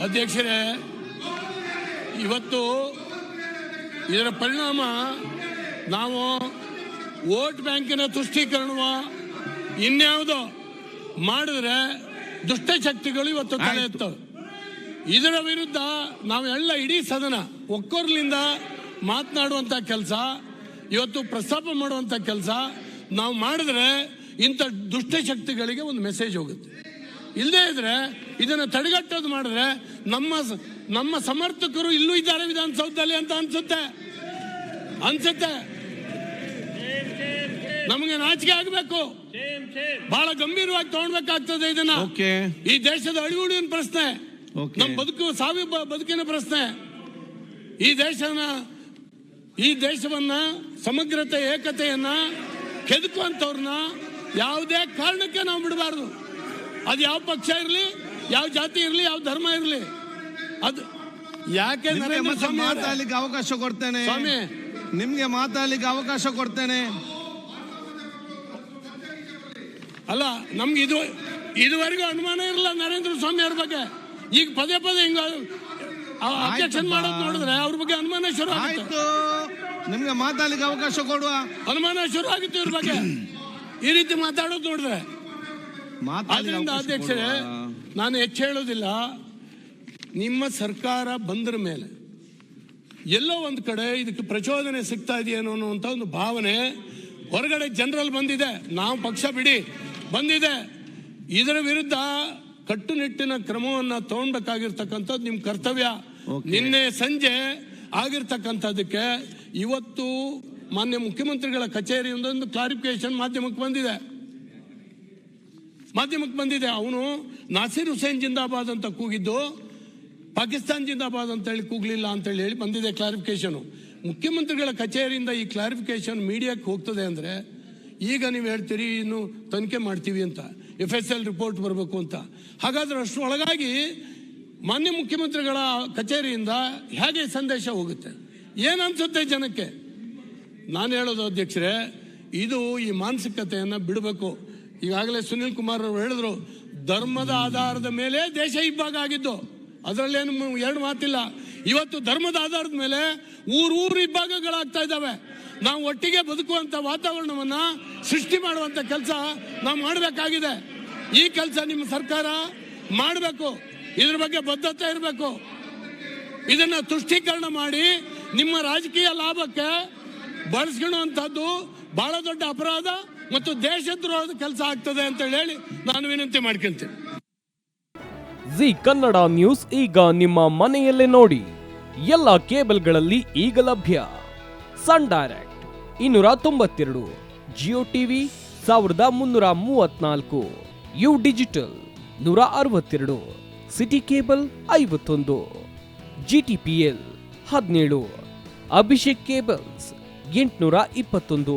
ಅಧ್ಯಕ್ಷರೇ ಇವತ್ತು ಇದರ ಪರಿಣಾಮ ನಾವು ವೋಟ್ ಬ್ಯಾಂಕಿನ ತುಷ್ಟೀಕರಣವ ಇನ್ಯಾವುದೋ ಮಾಡಿದ್ರೆ ದುಷ್ಟಶಕ್ತಿಗಳು ಇವತ್ತು ತಲೆ ಎತ್ತವೆ. ಇದರ ವಿರುದ್ಧ ನಾವೆಲ್ಲ ಇಡೀ ಸದನ ಒಕ್ಕೊರ್ಲಿಂದ ಮಾತನಾಡುವಂಥ ಕೆಲಸ ಇವತ್ತು ಪ್ರಸ್ತಾಪ ಮಾಡುವಂಥ ಕೆಲಸ ನಾವು ಮಾಡಿದ್ರೆ ಇಂಥ ದುಷ್ಟಶಕ್ತಿಗಳಿಗೆ ಒಂದು ಮೆಸೇಜ್ ಹೋಗುತ್ತೆ. ಇಲ್ಲದೇ ಇದ್ರೆ ಇದನ್ನು ತಡೆಗಟ್ಟೋದು ಮಾಡಿದ್ರೆ ನಮ್ಮ ನಮ್ಮ ಸಮರ್ಥಕರು ಇಲ್ಲೂ ಇದ್ದಾರೆ ವಿಧಾನಸೌಧದಲ್ಲಿ ಅಂತ ಅನ್ಸುತ್ತೆ. ಅನ್ಸುತ್ತೆ. ನಮಗೆ ನಾಚಿಕೆ ಆಗಬೇಕು. ಬಹಳ ಗಂಭೀರವಾಗಿ ತಗೊಳ್ಬೇಕಾಗ್ತದೆ ಇದನ್ನ. ಓಕೆ ಈ ದೇಶದ ಅಳಿವುಳಿನ ಪ್ರಶ್ನೆ. ನಮ್ಮ ಬದುಕು ಸಾವಿ ಬದುಕಿನ ಪ್ರಶ್ನೆ. ಈ ದೇಶನ ಈ ದೇಶವನ್ನ ಸಮಗ್ರತೆ ಏಕತೆಯನ್ನ ಕೆದಕುವಂತವ್ರನ್ನ ಯಾವುದೇ ಕಾರಣಕ್ಕೆ ನಾವು ಬಿಡಬಾರ್ದು. ಅದು ಯಾವ ಪಕ್ಷ ಇರಲಿ ಯಾವ ಜಾತಿ ಇರಲಿ ಯಾವ ಧರ್ಮ ಇರಲಿ. ಅದು ಯಾಕೆ ಮಾತಾಡಲಿಕ್ಕೆ ಅವಕಾಶ ಕೊಡ್ತೇನೆ? ಸ್ವಾಮಿ. ನಿಮ್ಗೆ ಮಾತಾಡ್ಲಿಕ್ಕೆ ಅವಕಾಶ ಕೊಡ್ತೇನೆ? ಅಲ್ಲ ನಮ್ಗೆ ಇದು ಇದುವರೆಗೂ ಅನುಮಾನ ಇರಲ್ಲ ನರೇಂದ್ರ ಸ್ವಾಮಿ ಅವ್ರ ಬಗ್ಗೆ. ಈಗ ಪದೇ ಪದೇ ಹಿಂಗ ಅಬ್ಜೆಕ್ಷನ್. ಮಾಡೋದು ನೋಡಿದ್ರೆ ಅವ್ರ ಬಗ್ಗೆ ಅನುಮಾನ ಶುರು ಆಗುತ್ತೆ. ಆಯ್ತು. ನಿಮ್ಗೆ ಮಾತಾಡ್ಲಿಕ್ಕೆ ಅವಕಾಶ ಕೊಡುವ? ಅನುಮಾನ ಶುರು ಆಗಿತ್ತು ಇವ್ರ ಬಗ್ಗೆ. ಈ ರೀತಿ ಮಾತಾಡೋದು ನೋಡಿದ್ರೆ ಆದ್ರಿಂದ ಅಧ್ಯಕ್ಷರೇ ನಾನು ಹೆಚ್ಚು ಹೇಳೋದಿಲ್ಲ ನಿಮ್ಮ ಸರ್ಕಾರ ಬಂದ್ರ ಮೇಲೆ ಎಲ್ಲೋ ಒಂದು ಕಡೆ ಇದಕ್ಕೆ ಪ್ರಚೋದನೆ ಸಿಗ್ತಾ ಇದೆಯೇನೋ ಅನ್ನುವಂಥ ಒಂದು ಭಾವನೆ ಹೊರಗಡೆ ಜನರಲ್ಲಿ ಬಂದಿದೆ. ನಾವು ಪಕ್ಷ ಬಿಡಿ. ಬಂದಿದೆ. ಇದರ ವಿರುದ್ಧ ಕಟ್ಟುನಿಟ್ಟಿನ ಕ್ರಮವನ್ನು ತಗೊಂಡಕ್ಕಾಗಿರ್ತಕ್ಕಂಥದ್ದು ನಿಮ್ಮ ಕರ್ತವ್ಯ. ನಿನ್ನೆ ಸಂಜೆ ಆಗಿರ್ತಕ್ಕಂಥದ್ದಕ್ಕೆ ಇವತ್ತು ಮಾನ್ಯ ಮುಖ್ಯಮಂತ್ರಿಗಳ ಕಚೇರಿಯಿಂದ ಒಂದು ಕ್ಲಾರಿಫಿಕೇಶನ್ ಮಾಧ್ಯಮಕ್ಕೆ ಬಂದಿದೆ. ಮಾಧ್ಯಮಕ್ಕೆ ಬಂದಿದೆ. ಅವನು ನಾಸಿರ್ ಹುಸೇನ್ ಜಿಂದಾಬಾದ್ ಅಂತ ಕೂಗಿದ್ದು, ಪಾಕಿಸ್ತಾನ್ ಜಿಂದಾಬಾದ್ ಅಂತ ಹೇಳಿ ಕೂಗ್ಲಿಲ್ಲ ಅಂತ ಹೇಳಿ ಬಂದಿದೆ ಕ್ಲಾರಿಫಿಕೇಶನ್ ಮುಖ್ಯಮಂತ್ರಿಗಳ ಕಚೇರಿಯಿಂದ ಈ ಕ್ಲಾರಿಫಿಕೇಶನ್ ಮೀಡಿಯಾಕ್ಕೆ ಹೋಗ್ತದೆ ಅಂದ್ರೆ, ಈಗ ನೀವು ಹೇಳ್ತೀರಿ, ಇನ್ನು ತನಿಖೆ ಮಾಡ್ತೀವಿ ಅಂತ ಎಫ್ ಎಸ್ ಎಲ್ ರಿಪೋರ್ಟ್ ಬರಬೇಕು ಅಂತ. ಹಾಗಾದ್ರೆ ಅಷ್ಟರೊಳಗಾಗಿ ಮಾನ್ಯ ಮುಖ್ಯಮಂತ್ರಿಗಳ ಕಚೇರಿಯಿಂದ ಹೇಗೆ ಸಂದೇಶ ಹೋಗುತ್ತೆ? ಏನನ್ಸುತ್ತೆ ಜನಕ್ಕೆ? ನಾನು ಹೇಳೋದು ಅಧ್ಯಕ್ಷರೇ, ಇದು ಈ ಮಾನಸಿಕತೆಯನ್ನು ಬಿಡಬೇಕು. ಈಗಾಗಲೇ ಸುನಿಲ್ ಕುಮಾರ್ ಅವರು ಹೇಳಿದ್ರು, ಧರ್ಮದ ಆಧಾರದ ಮೇಲೆ ದೇಶ ಇಬ್ಬಾಗ ಆಗಿದ್ದು. ಅದರಲ್ಲೇನು ಎರಡು ಮಾತಿಲ್ಲ. ಇವತ್ತು ಧರ್ಮದ ಆಧಾರದ ಮೇಲೆ ಊರೂರು ಇಬ್ಬಾಗಗಳಾಗ್ತಾ ಇದ್ದಾವೆ. ನಾವು ಒಟ್ಟಿಗೆ ಬದುಕುವಂತ ವಾತಾವರಣವನ್ನ ಸೃಷ್ಟಿ ಮಾಡುವಂತ ಕೆಲಸ ನಾವು ಮಾಡಬೇಕಾಗಿದೆ. ಈ ಕೆಲಸ ನಿಮ್ಮ ಸರ್ಕಾರ ಮಾಡಬೇಕು. ಇದ್ರ ಬಗ್ಗೆ ಬದ್ಧತೆ ಇರಬೇಕು. ಇದನ್ನ ತುಷ್ಟೀಕರಣ ಮಾಡಿ ನಿಮ್ಮ ರಾಜಕೀಯ ಲಾಭಕ್ಕೆ ಬಳಸ್ಕೊಳ್ಳುವಂಥದ್ದು ಬಹಳ ದೊಡ್ಡ ಅಪರಾಧ. ಮತ್ತು ದೇಶದ್ರೋಹದ ಕೆಲಸ ಆಗ್ತದೆ ಅಂತ ಹೇಳಿ ನಾನು ವಿನಂತಿ ಮಾಡ್ಕೊಂತೀನಿ. ಜಿ ಕನ್ನಡ ನ್ಯೂಸ್ ಈಗ ನಿಮ್ಮ ಮನೆಯಲ್ಲೇ ನೋಡಿ. ಎಲ್ಲ ಕೇಬಲ್ಗಳಲ್ಲಿ ಈಗ ಲಭ್ಯ. ಸನ್ ಡೈರೆಕ್ಟ್ ಇನ್ನೂರ ತೊಂಬತ್ತೆರಡು, ಜಿಯೋ ಟಿವಿ ಸಾವಿರದ ಮುನ್ನೂರ ಮೂವತ್ನಾಲ್ಕು, ಯು ಡಿಜಿಟಲ್ ನೂರ ಅರವತ್ತೆರಡು, ಸಿಟಿ ಕೇಬಲ್ ಐವತ್ತೊಂದು ಜಿ ಟಿ ಪಿ ಎಲ್ ಹದಿನೇಳು, ಅಭಿಷೇಕ್ ಕೇಬಲ್ಸ್ ಎಂಟುನೂರ ಇಪ್ಪತ್ತೊಂದು.